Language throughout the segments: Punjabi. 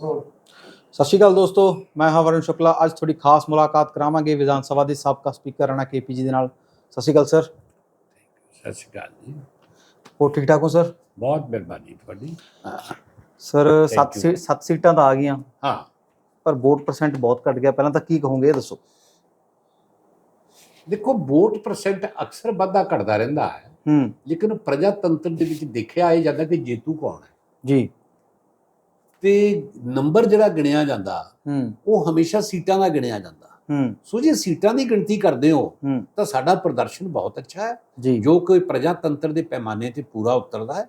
ਸਤਿ ਸ਼੍ਰੀ ਅਕਾਲ ਦੋਸਤੋ ਮੈਂ ਹਾਂ ਵਰੁਣ ਸ਼ੁਕਲਾ। ਅੱਜ ਥੋੜੀ ਖਾਸ ਮੁਲਾਕਾਤ ਕਰਾਵਾਂਗੇ ਵਿਧਾਨ ਸਭਾ ਦੇ ਸਾਬਕਾ ਸਪੀਕਰ ਰਾਣਾ ਕੇਪੀ ਜੀ ਦੇ ਨਾਲ। ਸਤਿ ਸ਼੍ਰੀ ਅਕਾਲ ਸਰ। ਸਤਿ ਸ਼੍ਰੀ ਅਕਾਲ ਜੀ। ਹੋਰ ਠੀਕ ਠਾਕ ਹੋ ਸਰ? ਬਹੁਤ ਮਿਹਰਬਾਨੀ ਤੁਹਾਡੀ। ਸਰ Thank ਸੱਤ you. ਸੀ- ਸੱਤ ਸੀਟਾਂ ਤਾਂ ਆ ਗਈਆਂ। ਹਾਂ। ਪਰ ਵੋਟ ਪਰਸੈਂਟ ਬਹੁਤ ਘਟ ਗਿਆ। ਪਹਿਲਾਂ ਤਾਂ ਕੀ ਕਹੋਗੇ ਇਹ ਦੱਸੋ। ਦੇਖੋ ਵੋਟ ਪਰਸੈਂਟ ਅਕਸਰ ਵਾਧਾ ਘਟਦਾ ਰਹਿੰਦਾ ਹੈ। ਹੂੰ। ਲੇਕਿਨ ਪ੍ਰਜਾਤੰਤਰ ਦੇ ਵਿੱਚ ਦੇਖਿਆ ਇਹ ਜਾਂਦਾ ਕਿ ਜੇਤੂ ਕੌਣ ਹੈ? ਜੀ। ਤੇ ਨੰਬਰ ਜਿਹੜਾ ਗਿਣਿਆ ਜਾਂਦਾ ਉਹ ਹਮੇਸ਼ਾ ਸੀਟਾਂ ਦਾ ਗਿਣਿਆ ਜਾਂਦਾ। ਸੋ ਜੇ ਸੀਟਾਂ ਦੀ ਗਿਣਤੀ ਕਰਦੇ ਹੋ ਤਾਂ ਸਾਡਾ ਪ੍ਰਦਰਸ਼ਨ ਬਹੁਤ ਅੱਛਾ ਹੈ। ਜੀ। ਕੋਈ ਪ੍ਰਜਾਤੰਤਰ ਦੇ ਪੈਮਾਨੇ ਤੇ ਪੂਰਾ ਉਤਰਦਾ ਹੈ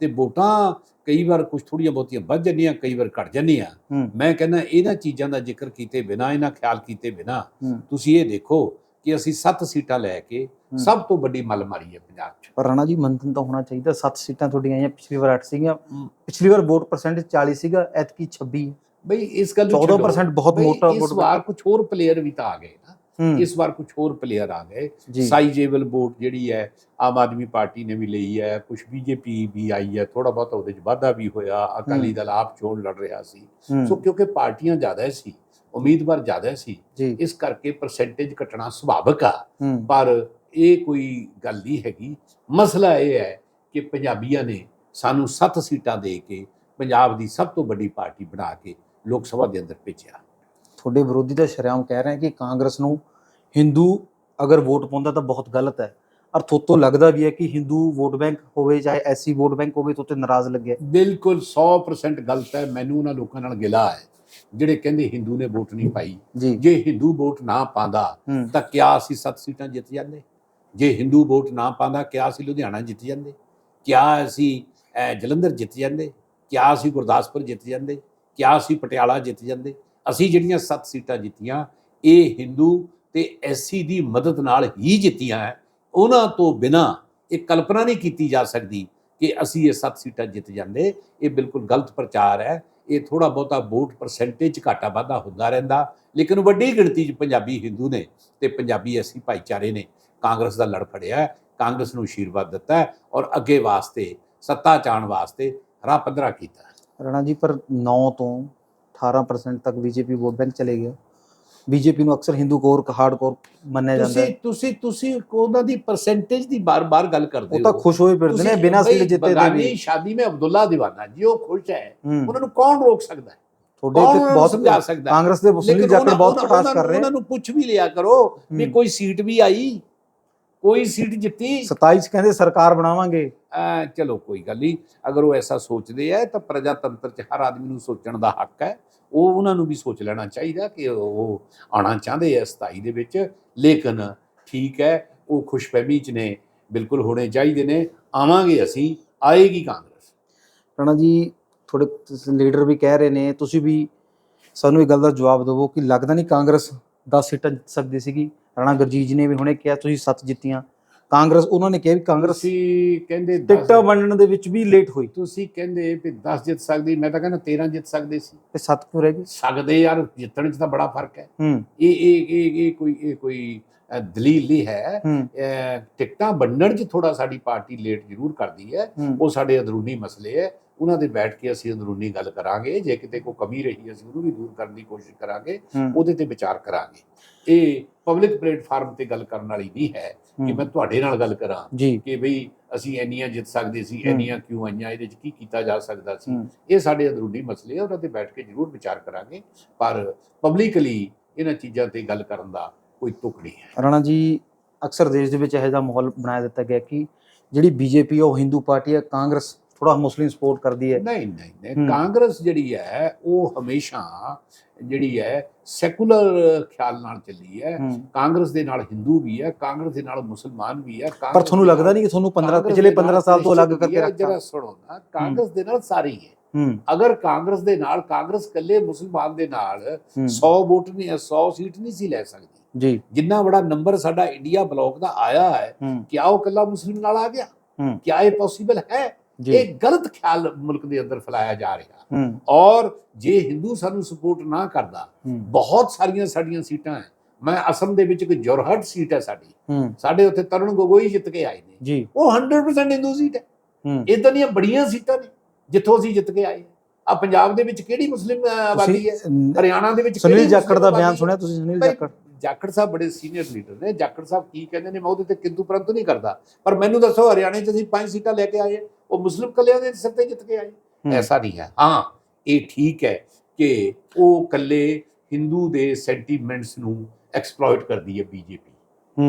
ਤੇ ਵੋਟਾਂ ਕਈ ਵਾਰ ਕੁਝ ਥੋੜੀਆਂ ਬਹੁਤੀਆਂ ਵੱਧ ਜਾਂਦੀਆਂ ਕਈ ਵਾਰ ਘਟ ਜਾਂਦੀਆਂ। ਮੈਂ ਕਹਿੰਦਾ ਇਹਨਾਂ ਚੀਜ਼ਾਂ ਦਾ ਜ਼ਿਕਰ ਕੀਤੇ ਬਿਨਾ ਇਹਨਾਂ ਖਿਆਲ ਕੀਤੇ ਬਿਨਾ ਤੁਸੀਂ ਇਹ ਦੇਖੋ ਕਿ ਅਸੀਂ 7 ਸੀਟਾਂ ਲੈ ਕੇ। ਸਭ ਤੋਂ ਵੱਡੀ ਮੱਲ ਮਾਰੀ ਹੈ ਪੰਜਾਬ 'ਚ। ਪਰ ਰਾਣਾ ਜੀ ਮੰਥਨ ਤਾਂ ਹੋਣਾ ਚਾਹੀਦਾ। ਸੱਤ ਸੀਟਾਂ ਤੁਹਾਡੀਆਂ ਆਈਆਂ ਪਿਛਲੀ ਵਾਰ 8 ਸੀਗੀਆਂ। ਪਿਛਲੀ ਵਾਰ ਵੋਟ ਪਰਸੈਂਟ 40 ਸੀਗਾ ਐਤਕੀ 26 ਹੈ। ਬਈ ਇਸ ਗੱਲ ਨੂੰ 14% ਬਹੁਤ ਮੋਟਾ ਇਸ ਵਾਰ ਕੁਝ ਹੋਰ ਪਲੇਅਰ ਵੀ ਤਾਂ ਆ ਗਏ ਨਾ। ਇਸ ਵਾਰ ਕੁਝ ਹੋਰ ਪਲੇਅਰ ਆ ਗਏ। ਸਾਈਜੇਬਲ ਵੋਟ ਜਿਹੜੀ ਹੈ ਆਮ ਆਦਮੀ ਪਾਰਟੀ ਨੇ ਵੀ ਲਈ ਹੈ। ਕੁਝ ਬੀਜੇਪੀ ਵੀ ਆਈ ਹੈ। ਥੋੜਾ ਬਹੁਤ ਉਹਦੇ 'ਚ ਵਾਧਾ ਵੀ ਹੋਇਆ। ਅਕਾਲੀ। ਦਲ ਆਪ ਚੋਣ ਲੜ ਰਿਹਾ ਸੀ। ਸੋ ਕਿਉਂਕਿ ਪਾਰਟੀਆਂ ਜ਼ਿਆਦਾ ਸੀ ਉਮੀਦਵਾਰ ਜ਼ਿਆਦਾ ਸੀ। ਇਸ ਕਰਕੇ ਪਰਸੈਂਟੇਜ ਘਟਣਾ ਸੁਭਾਵਿਕ ਆ। ਪਰ ਇਹ ਕੋਈ ਗੱਲ ਨਹੀਂ ਹੈਗੀ। ਮਸਲਾ ਇਹ ਹੈ ਕਿ ਪੰਜਾਬੀਆਂ ਨੇ ਸਾਨੂੰ 7 ਸੀਟਾਂ ਦੇ ਕੇ ਪੰਜਾਬ ਦੀ ਸਭ ਤੋਂ ਵੱਡੀ ਪਾਰਟੀ ਬਣਾ ਕੇ ਲੋਕ ਸਭਾ ਦੇ ਅੰਦਰ ਭੇਜਿਆ। ਤੁਹਾਡੇ ਵਿਰੋਧੀ ਤਾਂ ਸ਼ਰਿਆਮ ਕਹਿ ਰਹੇ ਕਿ ਕਾਂਗਰਸ ਨੂੰ ਹਿੰਦੂ ਅਗਰ ਵੋਟ ਪਾਉਂਦਾ ਤਾਂ ਬਹੁਤ ਗਲਤ ਹੈ। ਔਰ ਥੋਤੋਂ ਲੱਗਦਾ ਵੀ ਹੈ ਕਿ ਹਿੰਦੂ ਵੋਟ ਬੈਂਕ ਹੋਵੇ ਚਾਹੇ ਐਸੀ ਵੋਟ ਬੈਂਕ ਹੋਵੇ ਤੋਂ ਤੇ ਨਾਰਾਜ਼ ਲੱਗਿਆ ਬਿਲਕੁਲ 100% ਗਲਤ ਹੈ। ਮੈਨੂੰ ਉਹਨਾਂ ਲੋਕਾਂ ਨਾਲ ਗਿਲਾ ਹੈ। ਜਿਹੜੇ ਕਹਿੰਦੇ ਹਿੰਦੂ ਨੇ ਵੋਟ ਨਹੀਂ ਪਾਈ। ਜੀ। ਹਿੰਦੂ ਵੋਟ ਨਾ ਪਾਉਂਦਾ ਤਾਂ ਕਿਆ ਅਸੀਂ 7 ਸੀਟਾਂ ਜਿੱਤ ਜਾਂਦੇ? ਜੇ ਹਿੰਦੂ ਵੋਟ ਨਾ ਪਾਉਂਦਾ ਕਿਆ ਅਸੀਂ ਲੁਧਿਆਣਾ ਜਿੱਤ ਜਾਂਦੇ? ਕਿਆ ਅਸੀਂ ਜਲੰਧਰ ਜਿੱਤ ਜਾਂਦੇ? ਕਿਆ ਅਸੀਂ ਗੁਰਦਾਸਪੁਰ ਜਿੱਤ ਜਾਂਦੇ? ਕਿਆ ਅਸੀਂ ਪਟਿਆਲਾ ਜਿੱਤ ਜਾਂਦੇ? ਅਸੀਂ ਜਿਹੜੀਆਂ 7 ਸੀਟਾਂ ਜਿੱਤੀਆਂ ਇਹ ਹਿੰਦੂ ਤੇ ਐਸਸੀ ਦੀ ਮਦਦ ਨਾਲ ਹੀ ਜਿੱਤੀਆਂ ਹੈ ਉਹਨਾਂ ਤੋਂ ਬਿਨਾ ਇਹ ਕਲਪਨਾ ਨਹੀਂ ਕੀਤੀ ਜਾ ਸਕਦੀ ਕਿ ਅਸੀਂ ਇਹ 7 ਸੀਟਾਂ ਜਿੱਤ ਜਾਂਦੇ। ਇਹ ਬਿਲਕੁਲ ਗਲਤ ਪ੍ਰਚਾਰ ਹੈ ਇਹ ਥੋੜਾ ਬਹੁਤਾ ਵੋਟ ਪਰਸੈਂਟੇਜ ਘਾਟਾ ਵਾਧਾ ਹੁੰਦਾ ਰਹਿੰਦਾ, ਲੇਕਿਨ ਵੱਡੀ ਗਿਣਤੀ 'ਚ ਪੰਜਾਬੀ ਹਿੰਦੂ ਨੇ ਤੇ ਪੰਜਾਬੀ ਅਸੀਂ ਭਾਈਚਾਰੇ ਨੇ ਕਾਂਗਰਸ ਦਾ ਲੜ ਫੜਿਆ, ਕਾਂਗਰਸ ਨੂੰ ਆਸ਼ੀਰਵਾਦ ਦਿੱਤਾ ਔਰ ਅੱਗੇ ਵਾਸਤੇ, ਸੱਤਾ ਚਾਣ ਵਾਸਤੇ ਹਰਾ ਪੱਧਰਾ ਕੀਤਾ ਹੈ। ਰਣਾ ਜੀ ਪਰ 9 ਤੋਂ 18% ਤੱਕ ਬੀਜੇਪੀ ਵੋਟ ਬੈਂਕ ਚਲੇ ਗਿਆ ਬੀਜੇਪੀ ਨੂੰ ਅਕਸਰ ਹਿੰਦੂ ਕੋਰ ਹਾਰਡਕੋਰ ਮੰਨਿਆ ਜਾਂਦਾ ਤੁਸੀਂ ਹੈ ਤੁਸੀਂ ਤੁਸੀਂ ਉਹਨਾਂ ਦੀ ਪਰਸੈਂਟੇਜ ਦੀ ਬਾਰ-ਬਾਰ ਗੱਲ ਕਰਦੇ ਉਹ ਤਾਂ ਹੋ। ਖੁਸ਼ ਹੋਏ ਫਿਰਦੇ ਨੇ ਬਿਨਾਂ ਸੀਟ ਜਿੱਤੇ ਦੇ ਵੀ। ਸ਼ਾਦੀ में ਅਬਦੁੱਲਾ ਦੀਵਾਨਾ ਜੀ ਉਹ ਖੁਸ਼ ਹੈ। ਹੂੰ। ਉਹਨਾਂ ਨੂੰ ਕੌਣ ਰੋਕ ਸਕਦਾ ਹੈ? ਤੁਹਾਡੇ ਤੇ ਬਹੁਤ ਸਮਝਾ ਸਕਦਾ ਹੈ? ਕਾਂਗਰਸ ਦੇ ਮੁਸਲਿਮ ਜਾਕਰ ਬਹੁਤ ਉਹਨਾਂ ਕਰ ਰਹੇ ਉਹਨਾਂ ਨੂੰ। ਪੁੱਛ ਵੀ ਲਿਆ ਕਰੋ ਵੀ ਹੂੰ। ਕੋਈ ਸੀਟ ਵੀ ਆਈ ਕੋਈ ਸੀਟ ਜਿੱਤੀ। 27 ਚ ਕਹਿੰਦੇ ਸਰਕਾਰ ਬਣਾਵਾਂਗੇ। ਚਲੋ ਕੋਈ ਗੱਲ ਨਹੀਂ ਅਗਰ ਉਹ ਐਸਾ ਸੋਚਦੇ ਆ ਤਾਂ ਪ੍ਰਜਾਤੰਤਰ 'ਚ ਹਰ ਆਦਮੀ ਨੂੰ ਸੋਚਣ ਦਾ ਹੱਕ ਹੈ। ਉਹ ਉਹਨਾਂ ਨੂੰ ਵੀ ਸੋਚ ਲੈਣਾ ਚਾਹੀਦਾ ਕਿ ਉਹ ਆਣਾ ਚਾਹੁੰਦੇ ਆ 27 ਦੇ ਵਿੱਚ। ਲੇਕਿਨ ਠੀਕ ਹੈ, ਉਹ ਖੁਸ਼ਫਹਿਮੀ 'ਚ ਨੇ, ਬਿਲਕੁਲ ਹੋਣੇ ਚਾਹੀਦੇ ਨੇ। ਆਵਾਂਗੇ ਅਸੀਂ, ਆਏਗੀ ਕਾਂਗਰਸ। ਰਾਣਾ ਜੀ ਥੋੜੇ ਲੀਡਰ ਵੀ ਕਹਿ ਰਹੇ ਨੇ, ਤੁਸੀਂ ਵੀ ਸਾਨੂੰ ਇਹ ਗੱਲ ਦਾ ਜਵਾਬ ਦਿਵੋ ਕਿ ਲੱਗਦਾ ਨਹੀਂ ਕਾਂਗਰਸ 10 ਸੀਟਾਂ ਜਿੱਤ ਸਕਦੀ ਸੀਗੀ? ਰਾਣਾ ਗੁਰਜੀਤ ਨੇ ਵੀ ਹੁਣੇ ਕਿਹਾ, ਤੁਸੀਂ 7 ਜਿੱਤੀਆਂ। ਕਾਂਗਰਸ ਉਹਨਾਂ ਨੇ ਕਿਹਾ ਵੀ ਕਾਂਗਰਸ ਤੁਸੀਂ ਕਹਿੰਦੇ ਦਸ- ਟਿਕਟਾਂ ਵੰਡਣ ਦੇ ਵਿੱਚ ਵੀ ਲੇਟ ਹੋਈ। ਤੁਸੀਂ ਕਹਿੰਦੇ ਵੀ 10 ਜਿੱਤ ਸਕਦੀ ਮੈਂ ਤਾਂ ਕਹਿੰਦਾ 13 ਜਿੱਤ ਸਕਦੇ ਸੀ। ਤੇ 7 ਕਿਉਂ ਰਹਿ ਗਏ? ਸਕਦੇ ਯਾਰ ਜਿੱਤਣ 'ਚ ਤਾਂ ਬੜਾ ਫ਼ਰਕ ਹੈ। ਹੂੰ। ਇਹ ਇਹ ਇਹ ਇਹ ਕੋਈ ਇਹ ਕੋਈ ਅ, ਦਲੀਲ ਨਹੀਂ ਹੈ। ਹੂੰ। ਟਿਕਟਾਂ ਵੰਡਣ 'ਚ ਥੋੜਾ ਸਾਡੀ ਪਾਰਟੀ ਲੇਟ ਜ਼ਰੂਰ ਕਰਦੀ ਹੈ। ਹੂੰ। ਉਹ ਸਾਡੇ ਅੰਦਰੂਨੀ ਮਸਲੇ ਹੈ। ਉਹਨਾਂ ਦੇ ਬੈਠ ਕੇ ਅਸੀਂ ਅੰਦਰੂਨੀ ਗੱਲ ਕਰਾਂਗੇ ਜੇ ਕਿਤੇ ਕੋਈ ਕਮੀ ਰਹੀ ਅਸੀਂ ਉਹਨੂੰ ਵੀ ਦੂਰ ਕਰਨ ਦੀ ਕੋਸ਼ਿਸ਼ ਕਰਾਂਗੇ ਉਹਦੇ ਤੇ ਵਿਚਾਰ ਕਰਾਂਗੇ ਇਹ ਪਬਲਿਕ ਪਲੇਟਫਾਰਮ ਤੇ ਗੱਲ ਕਰਨ ਵਾਲੀ ਨਹੀਂ ਹੈ ਕਿ। ਮੈਂ ਤੁਹਾਡੇ ਨਾਲ ਗੱਲ ਕਰਾਂ ਕਿ ਬਈ ਅਸੀਂ ਇੰਨੀਆਂ ਜਿੱਤ ਸਕਦੇ ਸੀ। ਇੰਨੀਆਂ ਕਿਉਂ ਆਈਆਂ ਇਹਦੇ 'ਚ ਕੀ ਕੀਤਾ ਜਾ ਸਕਦਾ ਸੀ। ਇਹ ਸਾਡੇ ਅੰਦਰੂਨੀ ਮਸਲੇ ਆ ਉਹਨਾਂ ਤੇ ਬੈਠ ਕੇ ਜ਼ਰੂਰ ਵਿਚਾਰ ਕਰਾਂਗੇ ਪਰ ਪਬਲਿਕਲੀ ਇਹਨਾਂ ਚੀਜ਼ਾਂ ਤੇ ਗੱਲ ਕਰਨ ਦਾ ਕੋਈ ਤੁਕ ਨਹੀਂ ਹੈ ਰਾਣਾ ਜੀ ਅਕਸਰ ਦੇਸ਼ ਦੇ ਵਿੱਚ ਇਹੋ ਜਿਹਾ ਮਾਹੌਲ ਬਣਾਇਆ ਦਿੱਤਾ ਗਿਆ ਕਿ ਜਿਹੜੀ ਬੀਜੇਪੀ ਉਹ ਹਿੰਦੂ ਪਾਰਟੀ ਹੈ ਕਾਂਗਰਸ ਥੋੜਾ ਮੁਸਲਿਮ ਸਪੋਰਟ ਕਰਦੀ ਹੈ। ਨਹੀਂ ਨਹੀਂ ਨਹੀਂ। ਕਾਂਗਰਸ ਜਿਹੜੀ ਹੈ ਉਹ ਹਮੇਸ਼ਾ ਜਿਹੜੀ ਹੈ ਸੈਕੂਲਰ ਖਿਆਲ ਨਾਲ ਚੱਲੀ ਹੈ। ਕਾਂਗਰਸ ਦੇ ਨਾਲ ਹਿੰਦੂ ਵੀ ਹੈ ਕਾਂਗਰਸ ਦੇ ਨਾਲ ਮੁਸਲਮਾਨ ਵੀ ਹੈ ਪਰ ਤੁਹਾਨੂੰ ਲੱਗਦਾ ਨਹੀਂ ਕਿ ਤੁਹਾਨੂੰ 15 ਪਿਛਲੇ 15 ਸਾਲ ਤੋਂ ਅਲੱਗ ਕਰਕੇ ਰੱਖਤਾ ਜਰਾ ਸੁਣੋ ਨਾ ਕਾਂਗਰਸ ਦੇ ਨਾਲ ਸਾਰੀ ਹੈ। ਅਗਰ ਕਾਂਗਰਸ ਦੇ ਨਾਲ ਕਾਂਗਰਸ ਕੱਲੇ ਮੁਸਲਮਾਨ ਦੇ ਨਾਲ ਹੂੰ। 100 ਵੋਟ ਨਹੀਂ 100 ਸੀਟ ਨਹੀਂ ਸੀ ਲੈ ਸਕਦੀ। ਜੀ। ਜਿੰਨਾ ਬੜਾ ਨੰਬਰ ਸਾਡਾ ਇੰਡੀਆ ਬਲੌਕ ਦਾ ਆਇਆ ਹੈ ਕਿਆ ਉਹ ਕੱਲਾ ਮੁਸਲਿਮ ਨਾਲ ਆ ਗਿਆ? ਕਿਆ ਇਹ ਪੋਸੀਬਲ ਹੈ? ਇਹ ਗਲਤ ਖਿਆਲ ਮੁਲਕ ਦੇ ਅੰਦਰ ਫੈਲਾਇਆ ਜਾ ਰਿਹਾ। ਔਰ ਜੇ ਹਿੰਦੂ ਸਾਨੂੰ ਸਪੋਰਟ ਨਾ ਕਰਦਾ ਬਹੁਤ ਸਾਰੀਆਂ ਸਾਡੀਆਂ ਸੀਟਾਂ ਹੈ। ਮੈਂ ਅਸਮ ਦੇ ਵਿੱਚ ਇੱਕ ਜੋਰਹਟ ਸੀਟ ਹੈ ਸਾਡੀ। ਸਾਡੇ ਉੱਥੇ ਤਰੁਣ ਗੋਗੋਈ ਜਿੱਤ ਕੇ ਆਏ ਨੇ। ਉਹ 100% ਹਿੰਦੂ ਸੀਟ ਹੈ। ਇਦਾਂ ਦੀਆਂ ਬੜੀਆਂ ਸੀਟਾਂ ਨੇ ਜਿੱਥੋਂ ਅਸੀਂ ਜਿੱਤ ਕੇ ਆਏ। ਆ ਪੰਜਾਬ ਦੇ ਵਿੱਚ ਕਿਹੜੀ ਮੁਸਲਿਮ ਆਬਾਦੀ ਹੈ? ਹਰਿਆਣਾ ਦੇ ਵਿੱਚ ਸੁਨੀਲ ਜਾਖੜ ਦਾ ਬਿਆਨ? ਸੁਣਿਆ ਤੁਸੀਂ ਸੁਨੀਲ ਜਾਖੜ? ਜਾਖੜ ਸਾਹਿਬ ਬੜੇ ਸੀਨੀਅਰ ਲੀਡਰ ਨੇ। ਜਾਖੜ ਸਾਹਿਬ ਕੀ ਕਹਿੰਦੇ ਨੇ? ਮੈਂ ਉਹਦੇ ਤੇ ਕਿੰਤੂ ਪਰੰਤੂ ਨਹੀਂ ਕਰਦਾ। ਪਰ ਮੈਨੂੰ ਦੱਸੋ ਹਰਿਆਣੇ 'ਚ ਅਸੀਂ ਪੰਜ ਸੀਟਾਂ ਲੈ ਕੇ ਆਏ ਉਹ ਮੁਸਲਿਮ ਕੱਲਿਆਂ ਦੇ ਸਿਰ ਤੇ ਜਿੱਤ ਕੇ ਆਏ। ਐਸਾ ਨਹੀਂ ਹੈ। ਹਾਂ ਇਹ ਠੀਕ ਹੈ ਕਿ ਉਹ ਕੱਲੇ ਹਿੰਦੂ ਦੇ ਸੈਂਟੀਮੈਂਟਸ ਨੂੰ ਐਕਸਪਲੋਇਟ ਕਰਦੀ ਹੈ ਬੀਜੇਪੀ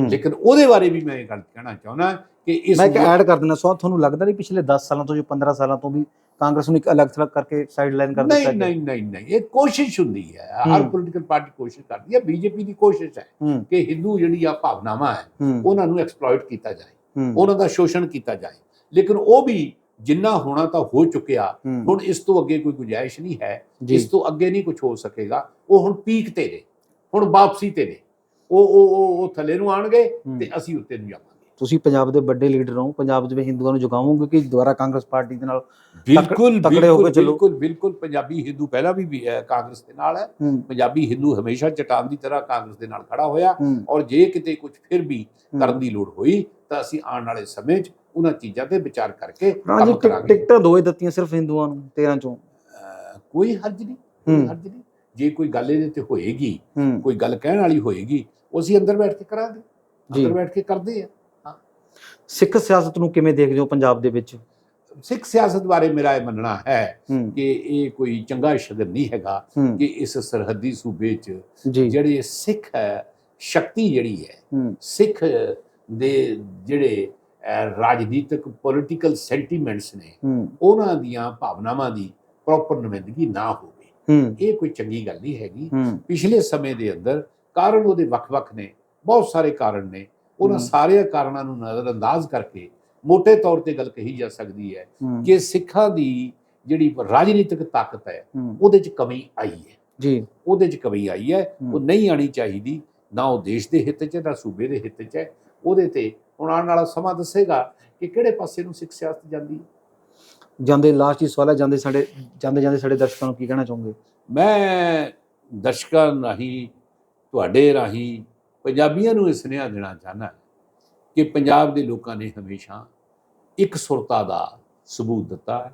ਲੇਕਿਨ ਉਹਦੇ ਬਾਰੇ ਵੀ ਮੈਂ ਇਹ ਗੱਲ ਕਹਿਣਾ ਚਾਹੁੰਦਾ ਕਿ ਇਸ ਮੈਂ ਇੱਕ ਐਡ ਕਰ ਦਿੰਦਾ ਸੋ ਤੁਹਾਨੂੰ ਲੱਗਦਾ ਨਹੀਂ ਪਿਛਲੇ 10 ਸਾਲਾਂ ਤੋਂ ਜੋ 15 ਸਾਲਾਂ ਤੋਂ ਵੀ ਕਾਂਗਰਸ ਨੂੰ ਇੱਕ ਅਲੱਗ ਥਲੱਗ ਕਰਕੇ ਸਾਈਡ ਲਾਈਨ ਕਰ ਦਿੱਤਾ ਨਹੀਂ ਨਹੀਂ ਨਹੀਂ ਨਹੀਂ ਇਹ ਕੋਸ਼ਿਸ਼ ਹੁੰਦੀ ਹੈ। ਹਰ। ਪੋਲੀਟੀਕਲ ਪਾਰਟੀ ਕੋਸ਼ਿਸ਼ ਕਰਦੀ ਹੈ। ਬੀਜੇਪੀ ਦੀ ਕੋਸ਼ਿਸ਼ ਹੈ ਕਿ ਹਿੰਦੂ ਜਿਹੜੀ ਆ ਭਾਵਨਾਵਾਂ ਹੈ ਉਹਨਾਂ ਨੂੰ ਐਕਸਪਲੋਇਟ ਕੀਤਾ ਜਾਏ। ਉਹਨਾਂ ਦਾ ਸ਼ੋਸ਼ਣ ਕੀਤਾ ਜਾਏ। ਲੇਕਿਨ ਉਹ ਵੀ ਜਿੰਨਾ ਹੋਣਾ ਤਾਂ ਹੋ ਚੁੱਕਿਆ ਹੁਣ ਇਸ ਤੋਂ ਅੱਗੇ ਕੋਈ ਗੁੰਜਾਇਸ਼ ਨਹੀਂ ਹੈ ਇਸ ਤੋਂ ਅੱਗੇ ਨਹੀਂ ਕੁਝ ਹੋ ਸਕੇਗਾ। ਉਹ ਹੁਣ ਪੀਕ ਤੇ ਨੇ ਹੁਣ ਵਾਪਸੀ ਤੇ ਨੇ। ਉਹ ਉਹ ਉਹ- ਥੱਲੇ ਨੂੰ ਆਣਗੇ। ਤੇ ਅਸੀਂ ਉੱਤੇ ਨੂੰ ਜਾਵਾਂਗੇ। ਤੁਸੀਂ ਪੰਜਾਬ ਦੇ ਵੱਡੇ ਲੀਡਰ ਹੋ ਪੰਜਾਬ ਦੇ ਹਿੰਦੂਆਂ ਨੂੰ ਜਗਾਵੋਗੇ ਕਿ ਦੁਬਾਰਾ ਕਾਂਗਰਸ ਪਾਰਟੀ ਦੇ ਨਾਲ ਬਿਲਕੁਲ ਤਕੜੇ ਹੋ ਕੇ ਬਿਲਕੁਲ ਚੱਲੋ। ਬਿਲਕੁਲ ਬਿਲਕੁਲ। ਪੰਜਾਬੀ ਹਿੰਦੂ ਪਹਿਲਾਂ ਵੀ ਕਾਂਗਰਸ ਦੇ ਨਾਲ ਹੈ। ਪੰਜਾਬੀ ਹਿੰਦੂ ਹਮੇਸ਼ਾ ਚਟਾਨ ਦੀ ਤਰ੍ਹਾਂ ਕਾਂਗਰਸ ਦੇ ਨਾਲ ਖੜਾ ਹੋਇਆ ਔਰ ਜੇ ਕਿਤੇ ਕੁਝ ਫਿਰ ਵੀ। ਕਰਨ ਦੀ ਲੋੜ ਹੋਈ ਤਾਂ ਅਸੀਂ ਆਉਣ ਵਾਲੇ ਸਮੇਂ 'ਚ ਉਹਨਾਂ ਚੀਜ਼ਾਂ ਤੇ ਵਿਚਾਰ ਕਰਕੇ ਰਾਣਾ ਜੀ ਕੰਮ ਟਿਕ- ਕਰਾਂਗੇ। ਟਿਕਟਾਂ ਦਿੱਤੀਆਂ ਸਿਰਫ ਹਿੰਦੂਆਂ ਨੂੰ 13 ਚੋਂ। ਅਹ, ਕੋਈ ਹਰਜ ਨਹੀਂ ਕੋਈ ਹੂੰ। ਹਰਜ ਨਹੀਂ। ਜੇ ਕੋਈ ਗੱਲ ਇਹਦੇ ਤੇ ਹੋਏਗੀ ਹੂੰ। ਕੋਈ ਗੱਲ ਕਹਿਣ ਵਾਲੀ ਹੋਏਗੀ ਉਹ ਅਸੀਂ ਅੰਦਰ ਬੈਠ ਕੇ ਕਰਾਂਗੇ। ਜੀ। ਅੰਦਰ ਬੈਠ ਕੇ ਕਰਦੇ ਆ ਸਿੱਖ ਸਿਆਸਤ ਨੂੰ ਕਿਵੇਂ ਦੇਖਦੇ ਹੋ ਪੰਜਾਬ ਦੇ ਵਿੱਚ? ਸਿੱਖ ਸਿਆਸਤ ਬਾਰੇ ਮੇਰਾ ਇਹ ਮੰਨਣਾ ਹੈ ਹੂੰ। ਕਿ ਇਹ ਕੋਈ ਚੰਗਾ ਸ਼ਗਨ ਨਹੀਂ ਹੈਗਾ ਹੂੰ। ਕਿ ਇਸ ਸਰਹੱਦੀ ਸੂਬੇ 'ਚ ਜੀ। ਜਿਹੜੇ ਸਿੱਖ ਹੈ ਸ਼ਕਤੀ ਜਿਹੜੀ ਹੈ ਹੂੰ। ਸਿੱਖ ਦੇ ਜਿਹੜੇ ਰਾਜਨੀਤਿਕ ਪੋਲਿਟੀਕਲ ਸੈਂਟੀਮੈਂਟਸ ਨੇ ਉਹਨਾਂ ਦੀਆਂ ਭਾਵਨਾਵਾਂ ਦੀ ਪ੍ਰੋਪਰ ਨੁਮਾਇੰਦਗੀ ਨਾ ਹੋਵੇ। ਇਹ ਕੋਈ ਚੰਗੀ ਗੱਲ ਨਹੀਂ ਹੈਗੀ। ਪਿਛਲੇ ਸਮੇਂ ਦੇ ਅੰਦਰ ਕਾਰਨ ਉਹਦੇ ਵੱਖ-ਵੱਖ ਨੇ ਬਹੁਤ ਸਾਰੇ ਕਾਰਨ ਨੇ। ਉਹਨਾਂ। ਸਾਰੇ ਕਾਰਨਾਂ ਨੂੰ ਨਜ਼ਰਅੰਦਾਜ਼ ਕਰਕੇ ਮੋٹے ਤੌਰ ਤੇ ਗੱਲ ਕਹੀ ਜਾ ਸਕਦੀ ਹੈ ਕਿ ਸਿੱਖਾਂ ਦੀ ਜਿਹੜੀ ਰਾਜਨੀਤਿਕ ਤਾਕਤ ਹੈ ਉਹਦੇ 'ਚ ਕਮੀ ਆਈ ਹੈ। ਜੀ। ਉਹਦੇ 'ਚ ਕਮੀ ਆਈ ਹੈ। ਉਹ ਨਹੀਂ ਆਣੀ ਚਾਹੀਦੀ ਨਾ ਉਹ ਦੇਸ਼ ਦੇ ਹਿੱਤ 'ਚ ਨਾ ਸੂਬੇ ਦੇ ਹਿੱਤ 'ਚ। ਹੈ ਉਹਦੇ ਤੇ ਹੁਣ ਆਉਣ ਵਾਲਾ ਸਮਾਂ ਦੱਸੇਗਾ ਕਿ ਕਿਹੜੇ ਪਾਸੇ ਨੂੰ ਸਿੱਖ ਸਿਆਸਤ ਜਾਂਦੀ ਹੈ। ਜਾਂਦੇ ਲਾਸਟ ਹੀ ਸਵਾਲ ਹੈ ਜਾਂਦੇ ਸਾਡੇ ਜਾਂਦੇ ਜਾਂਦੇ ਸਾਡੇ ਦਰਸ਼ਕਾਂ ਨੂੰ ਕੀ ਕਹਿਣਾ ਚਾਹੋਗੇ? ਮੈਂ ਦਰਸ਼ਕਾਂ ਰਾਹੀਂ ਤੁਹਾਡੇ ਰਾਹੀਂ ਪੰਜਾਬੀਆਂ ਨੂੰ ਇਹ ਸੁਨੇਹਾ ਦੇਣਾ ਚਾਹੁੰਦਾ ਕਿ ਪੰਜਾਬ ਦੇ ਲੋਕਾਂ ਨੇ ਹਮੇਸ਼ਾ ਇੱਕ ਸੁਰਤਾ ਦਾ ਸਬੂਤ ਦਿੱਤਾ ਹੈ।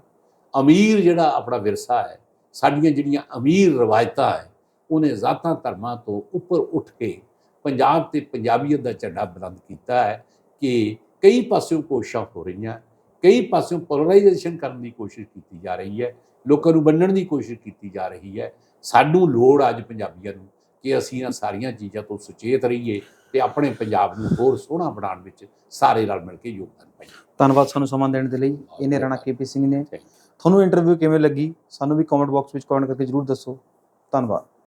ਅਮੀਰ ਜਿਹੜਾ ਆਪਣਾ ਵਿਰਸਾ ਹੈ ਸਾਡੀਆਂ ਜਿਹੜੀਆਂ ਅਮੀਰ ਰਵਾਇਤਾਂ ਹੈ ਉਹਨੇ ਜ਼ਾਤਾਂ ਧਰਮਾਂ ਤੋਂ ਉੱਪਰ ਉੱਠ ਕੇ ਪੰਜਾਬ ਤੇ ਪੰਜਾਬੀਅਤ ਦਾ ਝੰਡਾ ਬੁਲੰਦ ਕੀਤਾ ਹੈ। ਕਿ ਕਈ ਪਾਸਿਓਂ ਕੋਸ਼ਿਸ਼ਾਂ ਹੋ ਰਹੀਆਂ ਕਈ ਪਾਸਿਓਂ ਪੋਲਰਾਈਜੇਸ਼ਨ ਕਰਨ ਦੀ ਕੋਸ਼ਿਸ਼ ਕੀਤੀ ਜਾ ਰਹੀ ਹੈ ਲੋਕਾਂ ਨੂੰ ਵੰਡਣ ਦੀ ਕੋਸ਼ਿਸ਼ ਕੀਤੀ ਜਾ ਰਹੀ ਹੈ। ਸਾਨੂੰ ਲੋੜ ਅੱਜ ਪੰਜਾਬੀਆਂ ਨੂੰ ਕਿ ਅਸੀਂ ਇਹਨਾਂ ਸਾਰੀਆਂ ਚੀਜ਼ਾਂ ਤੋਂ ਸੁਚੇਤ ਰਹੀਏ ਤੇ ਆਪਣੇ ਪੰਜਾਬ ਨੂੰ ਹੋਰ ਸੋਹਣਾ ਬਣਾਉਣ ਵਿੱਚ ਸਾਰੇ ਰਲ ਮਿਲ ਕੇ ਯੋਗਦਾਨ ਪਾਈਏ। ਧੰਨਵਾਦ ਸਾਨੂੰ ਸਮਾਂ ਦੇਣ ਦੇ ਲਈ। ਇਹਨੇ ਰਾਣਾ ਕੇਪੀ ਸਿੰਘ ਨੇ. ਤੁਹਾਨੂੰ ਇੰਟਰਵਿਊ ਕਿਵੇਂ ਲੱਗੀ? ਸਾਨੂੰ ਵੀ ਕਮੈਂਟ ਬਾਕਸ ਵਿੱਚ ਕਮੈਂਟ ਕਰਕੇ ਜਰੂਰ ਦੱਸੋ। ਧੰਨਵਾਦ।